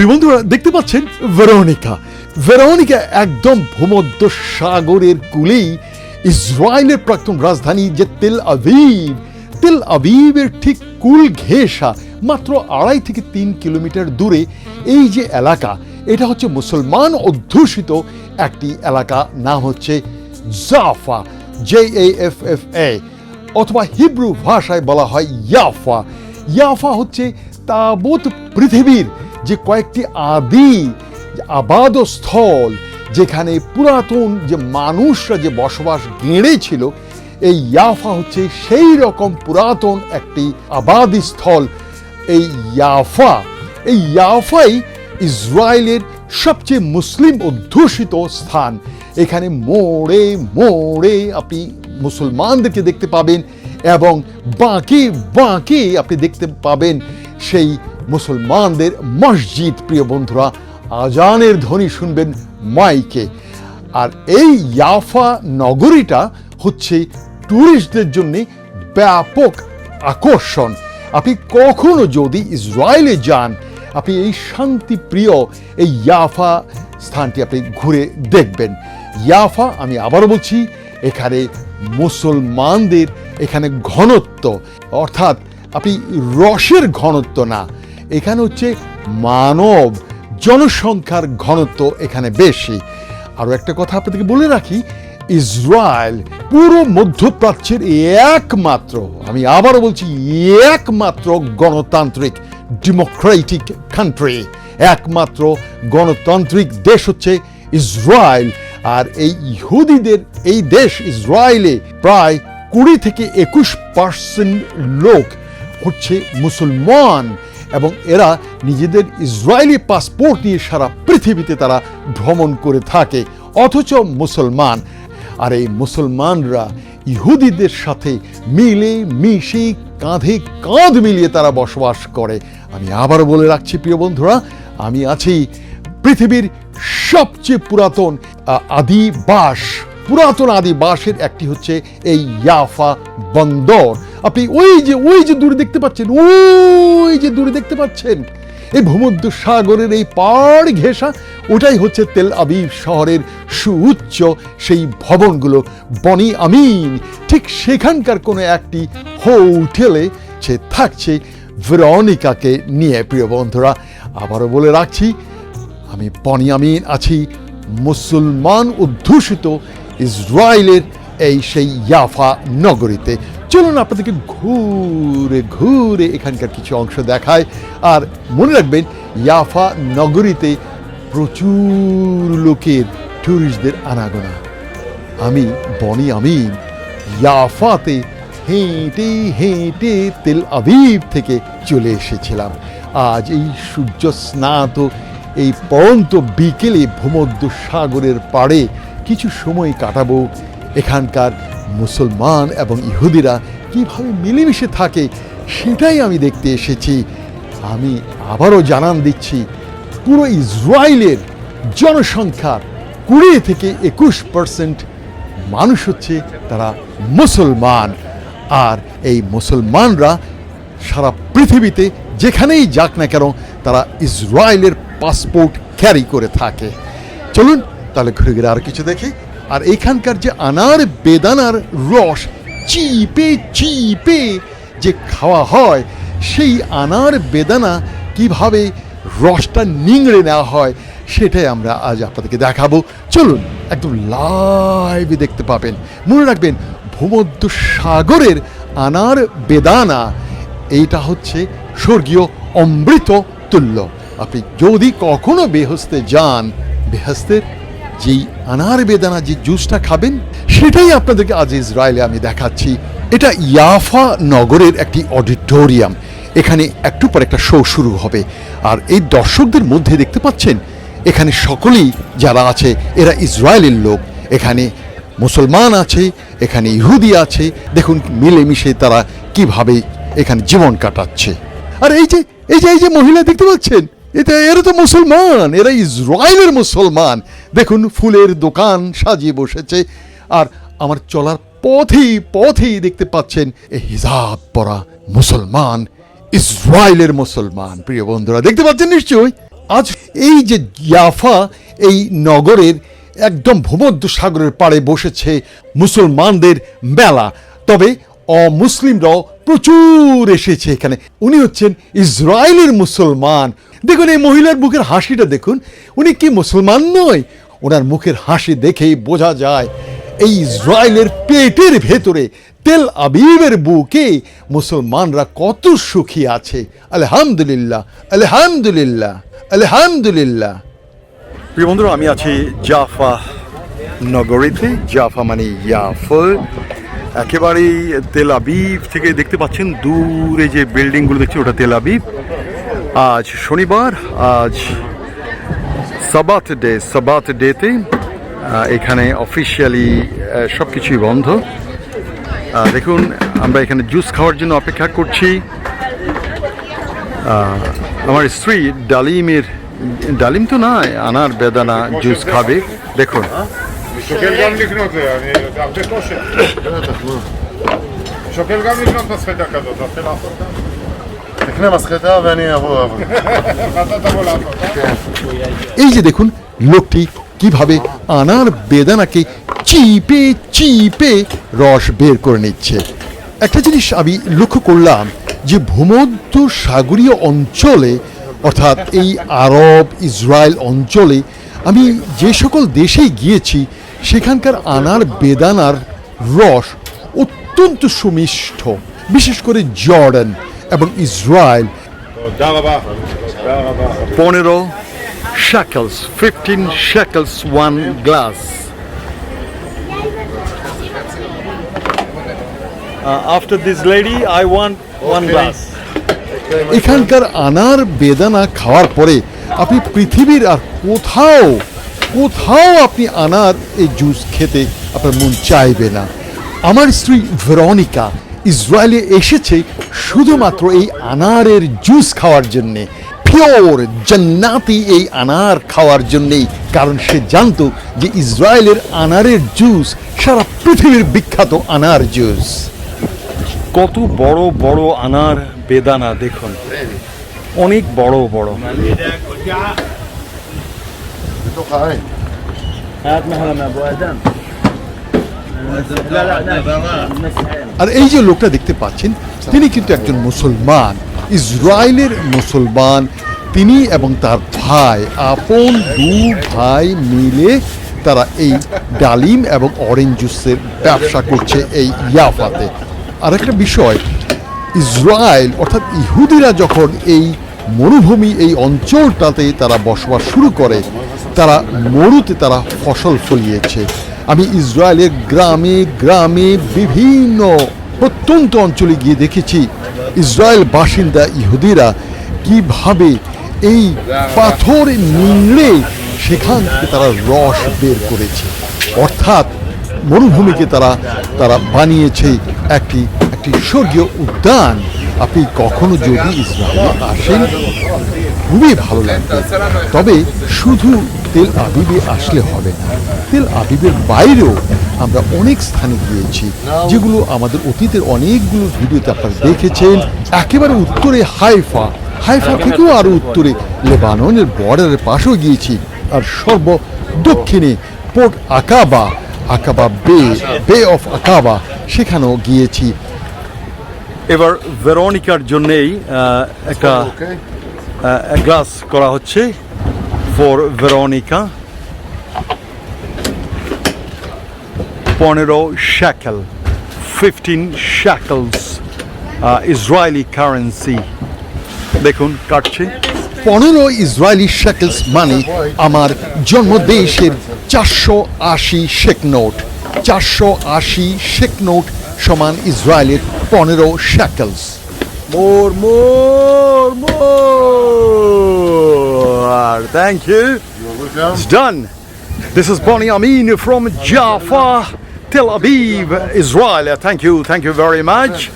প্রিয় দেখতে পাচ্ছেন ভেরোনিকা। ভেরোনিকা একদম ভূমধ্য সাগরের কুলেই ইসরায়েলের প্রাক্তন রাজধানী যে তেল আবিব। তেল আবিবের ঠিক কুল ঘেঁষা মাত্র আড়াই থেকে তিন কিলোমিটার দূরে এই যে এলাকা, এটা হচ্ছে মুসলমান অধ্যুষিত একটি এলাকা, নাম হচ্ছে Jaffa, J F F A, অথবা হিব্রু ভাষায় বলা হয় ইয়াফা। ইয়াফা হচ্ছে তাবৎ পৃথিবীর যে কয়েকটি আদি আবাদ স্থল যেখানে পুরাতন যে মানুষরা যে বসবাস গেড়েছিল, এই ইয়াফা হচ্ছে সেই রকম পুরাতন একটি আবাদি স্থল এই ইয়াফা, এই ইয়াফাই ইসরায়েলের সবচেয়ে মুসলিম অধ্যুষিত স্থান। এখানে মোড়ে মোড়ে আপনি মুসলমানদেরকে দেখতে পাবেন এবং বাঁকে বাঁকে আপনি দেখতে পাবেন সেই মুসলমানদের মসজিদ, প্রিয় বন্ধুরা, আজানের ধ্বনি শুনবেন মাইকে। আর এই ইয়াফা নগরীটা হচ্ছে ট্যুরিস্টদের জন্য ব্যাপক আকর্ষণ। আপনি কখনো যদি ইসরায়েলে যান, আপনি এই শান্তিপ্রিয় এই ইয়াফা স্থানটি আপনি ঘুরে দেখবেন। ইয়াফা, আমি আবারও বলছি, এখানে মুসলমানদের এখানে ঘনত্ব। অর্থাৎ আপনি রসের ঘনত্ব না এখানে হচ্ছে মানব জনসংখ্যার ঘনত্ব এখানে বেশি। আরও একটা কথা আপনাদেরকে বলে রাখি, ইসরায়েল পুরো মধ্যপ্রাচ্যের একমাত্র, আমি আবারও বলছি, একমাত্র গণতান্ত্রিক ডেমোক্রেটিক কান্ট্রি একমাত্র গণতান্ত্রিক দেশ হচ্ছে ইসরায়েল। আর এই ইহুদিদের, এই দেশ ইসরায়েলে প্রায় কুড়ি থেকে একুশ পার্সেন্ট লোক হচ্ছে মুসলমান। এবং এরা নিজেদের ইসরায়েলি পাসপোর্ট নিয়ে সারা পৃথিবীতে তারা ভ্রমণ করে থাকে, অথচ মুসলমান। আর এই মুসলমানরা ইহুদিদের সাথে মিলে, মিশে, কাঁধে কাঁধ মিলিয়ে তারা বসবাস করে। আমি আবার বলে রাখছি, প্রিয় বন্ধুরা, আমি আছি পৃথিবীর সবচেয়ে পুরাতন আদিবাস পুরাতন আদিবাসের একটি হচ্ছে এই ইয়াফা বন্দর। আপনি ওই যে ওই যে দূরে দেখতে পাচ্ছেন, ওই যে দূরে দেখতে পাচ্ছেন, এই ভূমধ্য সাগরের এই পাড় ঘেঁষা, ওটাই হচ্ছে তেল আবিব শহরের সুউচ্চ সেই ভবনগুলো। বনি আমিন, ঠিক সেখানকার কোনো একটি হোটেলে সে থাকছে ভেরনিকাকে নিয়ে, প্রিয় বন্ধুরা। আবারও বলে রাখছি, আমি বনি আমিন আছি, মুসলমান অধ্যুষিত ইসরায়েলের এই সেই ইয়াফা নগরীতে। চলুন আপনাদেরকে ঘুরে ঘুরে এখানকার কিছু অংশ দেখায় আর মনে রাখবেন, ইয়াফা নগরীতে প্রচুর লোকের ট্যুরিস্টদের আনাগোনা। আমি, বনি আমিন, ইয়াফাতে হেঁটে হেঁটে তেল আবিব থেকে চলে এসেছিলাম। আজ এই সূর্য স্নাত এই পরন্ত বিকেলে ভূমধ্য সাগরের পাড়ে কিছু সময় কাটাবো। এখানকার মুসলমান এবং ইহুদিরা কীভাবে মিলেমিশে থাকে, সেটাই আমি দেখতে এসেছি। আমি আবারও জানান দিচ্ছি, পুরো ইসরায়েলের জনসংখ্যার কুড়ি থেকে একুশ পার্সেন্ট মানুষ হচ্ছে তারা মুসলমান। আর এই মুসলমানরা সারা পৃথিবীতে যেখানেই যাক না কেন, তারা ইসরায়েলের পাসপোর্ট ক্যারি করে থাকে। চলুন, তাহলে ঘুরে ঘুরে আর কিছু দেখি। আর এখানকার যে আনার বেদানার রস, চিপে চিপে যে খাওয়া হয়, সেই আনার বেদানা কীভাবে রসটা নিংড়ে নেওয়া হয়, সেটাই আমরা আজ আপনাদেরকে দেখাবো। চলুন, একদম লাইভে দেখতে পাবেন। মনে রাখবেন ভূমধ্য সাগরের আনার বেদানা, এইটা হচ্ছে স্বর্গীয় অমৃত তুল্য আপনি যদি কখনো বেহস্তে যান, বেহস্তের যেই আনার বেদানা যে জুসটা খাবেন, সেটাই আপনাদেরকে আজ ইসরায়েলে আমি দেখাচ্ছি। এটা ইয়াফা নগরের একটি অডিটোরিয়াম। এখানে একটু পর একটা শো শুরু হবে। আর এই দর্শকদের মধ্যে দেখতে পাচ্ছেন, এখানে সকলেই যারা আছে, এরা ইসরায়েলের লোক। এখানে মুসলমান আছে, এখানে ইহুদি আছে। দেখুন, মিলেমিশে তারা কীভাবে এখানে জীবন কাটাচ্ছে। আর এই যে এই যে এই যে মহিলা দেখতে পাচ্ছেন, এটা, এরা তো মুসলমান, এরা ইসরায়েলের মুসলমান। দেখুন, ফুলের দোকান সাজিয়ে বসেছে, আর আমার চলার পথেই পথেই দেখতে পাচ্ছেন হিজাব পরা মুসলমান, ইসরায়েলের মুসলমান। প্রিয় বন্ধুরা, দেখতে পাচ্ছেন নিশ্চয়ই? আজ এই যে ইয়াফা, এই নগরের একদম ভূমধ্য সাগরের পাড়ে বসেছে মুসলমানদের মেলা। তবে অমুসলিমরাও প্রচুর এসেছে এখানে। উনি হচ্ছেন ইসরায়েলের মুসলমান। দেখুন এই মহিলার মুখের হাসিটা দেখুন। উনি কি মুসলমান নয়? ওনার মুখের হাসি দেখেই বোঝা যায়, এই ইসরায়েলের পেটের ভেতরে, তেল আবিবের বুকে মুসলমানরা কত সুখী আছে। আলহামদুলিল্লাহ আলহামদুলিল্লাহ আলহামদুলিল্লাহ। প্রিয় বন্ধুরা, আমি আছি জাফা নগরীতে। জাফা মানে ইয়াফা একেবারেই তেল আবিব থেকে দেখতে পাচ্ছেন, দূরে যে বিল্ডিংগুলো দেখছেন ওটা তেল আবিব। আজ শনিবার, আজ সাবাত ডে, সাবাত ডেতে এখানে অফিসিয়ালি সব কিছুই বন্ধ। দেখুন, আমরা এখানে জুস খাওয়ার জন্য অপেক্ষা করছি। আমার স্ত্রী ডালিমের, ডালিম তো নয়, আনার বেদানা জুস খাবে। দেখুন שוקל גם לקנות זה, אני זה הרבה כושר. שוקל גם לקנות מסחטה כזאת, תתחיל לעשות אותה. תקנה מסחטה ואני אבוא לעבוד. ואתה תבוא לעשות אותה. এই যে দেখুন লোকটি কিভাবে আনার বেদানাকে চিপে চিপে রস বের করে নিচ্ছে একটা জিনিস আমি লক্ষ্য করলাম যে ভূমধ্য সাগরীয় অঞ্চলে অর্থাৎ এই আরব ইসরায়েল অঞ্চলে আমি যে সকল দেশে গিয়েছি সেখানকার আনার বেদানার রস অত্যন্ত সুমিষ্ট বিশেষ করে জর্ডান এবং ইসরায়েল। পনেরো shekels fifteen shekels one glass after this lady I want one glass এখানকার আনার বেদানা খাওয়ার পরে আপনি পৃথিবীর আর কোথাও কোথাও আপনি আনার এই জুস খেতে আপনার মন চাইবে না। আমার স্ত্রী ভেরনিকা ইসরায়েলে এসেছে শুধুমাত্র এই আনারের জুস খাওয়ার জন্যে, পিওর জান্নাতি এই আনার খাওয়ার জন্যেই, কারণ সে জানতো যে ইসরায়েলের আনারের জুস, সারা পৃথিবীর বিখ্যাত আনার জুস। কত বড় বড় আনার বেদানা দেখুন। অনেক বড় বড়। التوقع هاي. هات مهرم يا ابو ادم আর এই যে লোকটা দেখতে পাচ্ছেন তিনি কিন্তু একজন মুসলমান ইসরায়েলের মুসলমান। তিনি এবং তার ভাই আপন দু ভাই মিলে তারা এই ডালিম এবং অরেঞ্জ জুসের ব্যবসা করছে এই ইয়াফাতে। আরেকটা বিষয় ইসরায়েল অর্থাৎ ইহুদিরা যখন এই মরুভূমি এই অঞ্চলটাতে তারা বসবাস শুরু করে তারা মরুতে তারা ফসল ফলিয়েছে। আমি ইসরায়েলের গ্রামে গ্রামে বিভিন্ন প্রত্যন্ত অঞ্চলে গিয়ে দেখেছি ইসরায়েল বাসিন্দা ইহুদিরা কীভাবে এই পাথর নিংড়ে সেখান থেকে তারা রস বের করেছে। অর্থাৎ মরুভূমিকে তারা তারা বানিয়েছে একটি একটি স্বর্গীয় উদ্যান। আপনি কখনো যদি ইসরায়েলে আসেন খুবই ভালো লাগবে। তবে শুধু তেল আবিবে আসলে হবে না। তেল আবিবের বাইরেও আমরা অনেক স্থানে গিয়েছি যেগুলো আমাদের অতীতের অনেকগুলো ভিডিওতে আপনারা দেখেছেন। একেবারে উত্তরে হাইফা হাইফা থেকেও আরও উত্তরে লেবাননের বর্ডারের পাশেও গিয়েছি আর সর্ব দক্ষিণে পোর্ট আকাবা আকাবা বে বে অফ আকাবা সেখানেও গিয়েছি। এবার ভেরোনিকার জন্যেই একটা গ্লাস করা হচ্ছে ফর ভেরোনিকা, পনেরো shekel fifteen shekels Israeli currency দেখুন, কাটছে। পনেরো ইসরায়েলি শেকেলস মানে আমার জন্মদেশের চারশো আশি শেক নোট। চারশো আশি শেক নোট সমান ইসরায়েলের পনেরো শেকেলস More, more, more. Thank you. It's done. This is Bonnie Amin from Jaffa, Tel Aviv, Israel. Thank you, thank you very much.